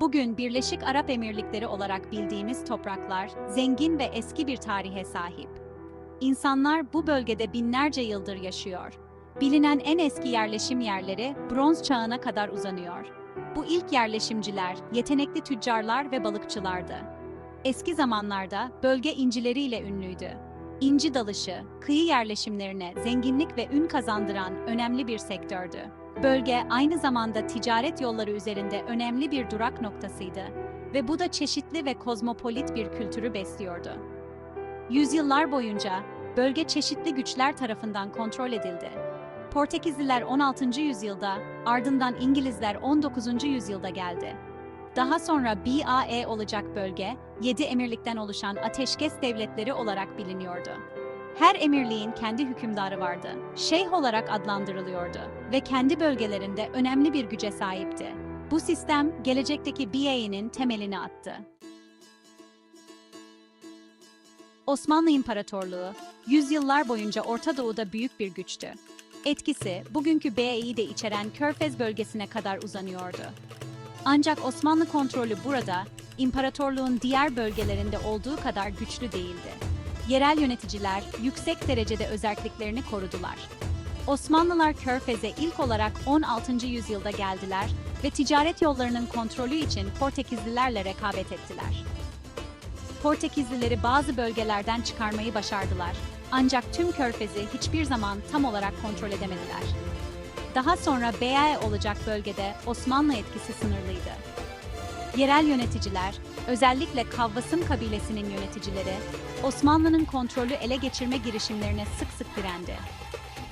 Bugün Birleşik Arap Emirlikleri olarak bildiğimiz topraklar zengin ve eski bir tarihe sahip. İnsanlar bu bölgede binlerce yıldır yaşıyor. Bilinen en eski yerleşim yerleri bronz çağına kadar uzanıyor. Bu ilk yerleşimciler yetenekli tüccarlar ve balıkçılardı. Eski zamanlarda bölge incileriyle ünlüydü. İnci dalışı, kıyı yerleşimlerine zenginlik ve ün kazandıran önemli bir sektördü. Bölge aynı zamanda ticaret yolları üzerinde önemli bir durak noktasıydı ve bu da çeşitli ve kozmopolit bir kültürü besliyordu. Yüzyıllar boyunca bölge çeşitli güçler tarafından kontrol edildi. Portekizliler 16. yüzyılda, ardından İngilizler 19. yüzyılda geldi. Daha sonra BAE olacak bölge, 7 emirlikten oluşan ateşkes devletleri olarak biliniyordu. Her emirliğin kendi hükümdarı vardı. Şeyh olarak adlandırılıyordu ve kendi bölgelerinde önemli bir güce sahipti. Bu sistem gelecekteki BAE'nin temelini attı. Osmanlı İmparatorluğu, yüzyıllar boyunca Orta Doğu'da büyük bir güçtü. Etkisi, bugünkü BAE'yi de içeren Körfez bölgesine kadar uzanıyordu. Ancak Osmanlı kontrolü burada, imparatorluğun diğer bölgelerinde olduğu kadar güçlü değildi. Yerel yöneticiler yüksek derecede özelliklerini korudular. Osmanlılar Körfez'e ilk olarak 16. yüzyılda geldiler ve ticaret yollarının kontrolü için Portekizlilerle rekabet ettiler. Portekizlileri bazı bölgelerden çıkarmayı başardılar. Ancak tüm Körfez'i hiçbir zaman tam olarak kontrol edemediler. Daha sonra BAE olacak bölgede Osmanlı etkisi sınırlıydı. Yerel yöneticiler, özellikle Kavvasım kabilesinin yöneticileri, Osmanlı'nın kontrolü ele geçirme girişimlerine sık sık direndi.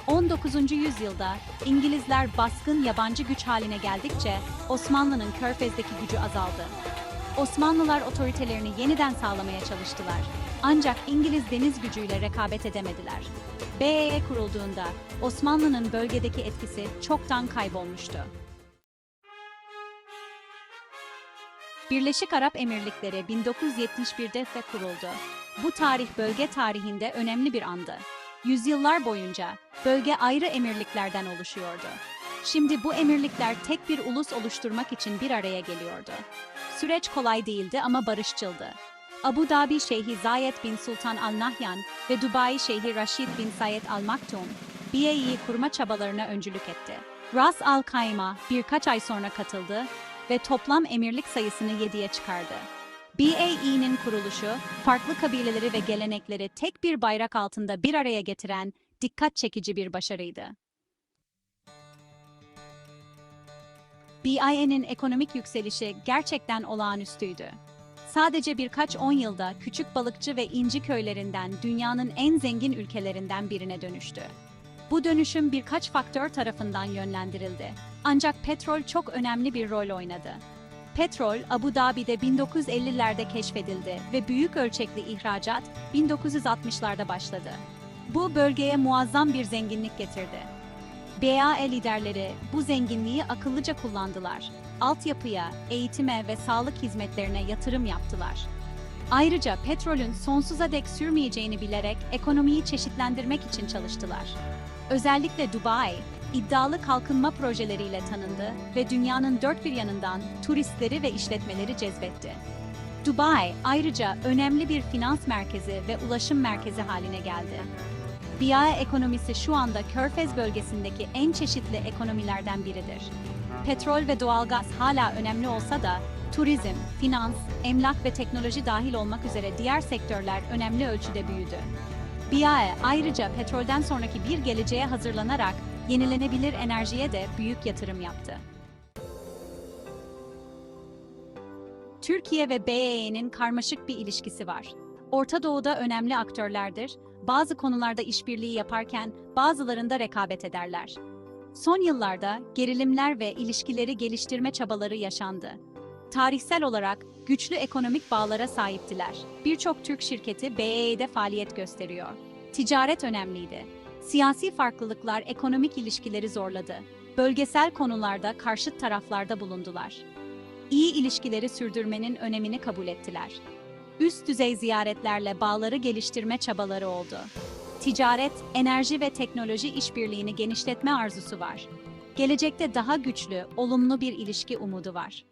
19. yüzyılda İngilizler baskın yabancı güç haline geldikçe Osmanlı'nın Körfez'deki gücü azaldı. Osmanlılar otoritelerini yeniden sağlamaya çalıştılar. Ancak İngiliz deniz gücüyle rekabet edemediler. BEE kurulduğunda Osmanlı'nın bölgedeki etkisi çoktan kaybolmuştu. Birleşik Arap Emirlikleri 1971'de de kuruldu. Bu tarih bölge tarihinde önemli bir andı. Yüzyıllar boyunca bölge ayrı emirliklerden oluşuyordu. Şimdi bu emirlikler tek bir ulus oluşturmak için bir araya geliyordu. Süreç kolay değildi ama barışçıldı. Abu Dhabi Şeyhi Zayed bin Sultan Al Nahyan ve Dubai Şeyhi Rashid bin Zayed Al Maktoum, BAE'yi kurma çabalarına öncülük etti. Ras Al Khaimah birkaç ay sonra katıldı ve toplam emirlik sayısını 7'ye çıkardı. BAE'nin kuruluşu, farklı kabileleri ve gelenekleri tek bir bayrak altında bir araya getiren dikkat çekici bir başarıydı. BIA'nin ekonomik yükselişi gerçekten olağanüstüydü. Sadece birkaç on yılda küçük balıkçı ve inci köylerinden dünyanın en zengin ülkelerinden birine dönüştü. Bu dönüşüm birkaç faktör tarafından yönlendirildi. Ancak petrol çok önemli bir rol oynadı. Petrol, Abu Dhabi'de 1950'lerde keşfedildi ve büyük ölçekli ihracat 1960'larda başladı. Bu bölgeye muazzam bir zenginlik getirdi. BAE liderleri bu zenginliği akıllıca kullandılar. Altyapıya, eğitime ve sağlık hizmetlerine yatırım yaptılar. Ayrıca petrolün sonsuza dek sürmeyeceğini bilerek ekonomiyi çeşitlendirmek için çalıştılar. Özellikle Dubai, iddialı kalkınma projeleriyle tanındı ve dünyanın dört bir yanından turistleri ve işletmeleri cezbetti. Dubai ayrıca önemli bir finans merkezi ve ulaşım merkezi haline geldi. BIA ekonomisi şu anda Körfez bölgesindeki en çeşitli ekonomilerden biridir. Petrol ve doğalgaz hala önemli olsa da turizm, finans, emlak ve teknoloji dahil olmak üzere diğer sektörler önemli ölçüde büyüdü. BIA ayrıca petrolden sonraki bir geleceğe hazırlanarak yenilenebilir enerjiye de büyük yatırım yaptı. Türkiye ve BE'nin karmaşık bir ilişkisi var. Orta Doğu'da önemli aktörlerdir, bazı konularda işbirliği yaparken bazılarında rekabet ederler. Son yıllarda gerilimler ve ilişkileri geliştirme çabaları yaşandı. Tarihsel olarak güçlü ekonomik bağlara sahiptiler. Birçok Türk şirketi BE'de faaliyet gösteriyor. Ticaret önemliydi. Siyasi farklılıklar ekonomik ilişkileri zorladı. Bölgesel konularda karşıt taraflarda bulundular. İyi ilişkileri sürdürmenin önemini kabul ettiler. Üst düzey ziyaretlerle bağları geliştirme çabaları oldu. Ticaret, enerji ve teknoloji işbirliğini genişletme arzusu var. Gelecekte daha güçlü, olumlu bir ilişki umudu var.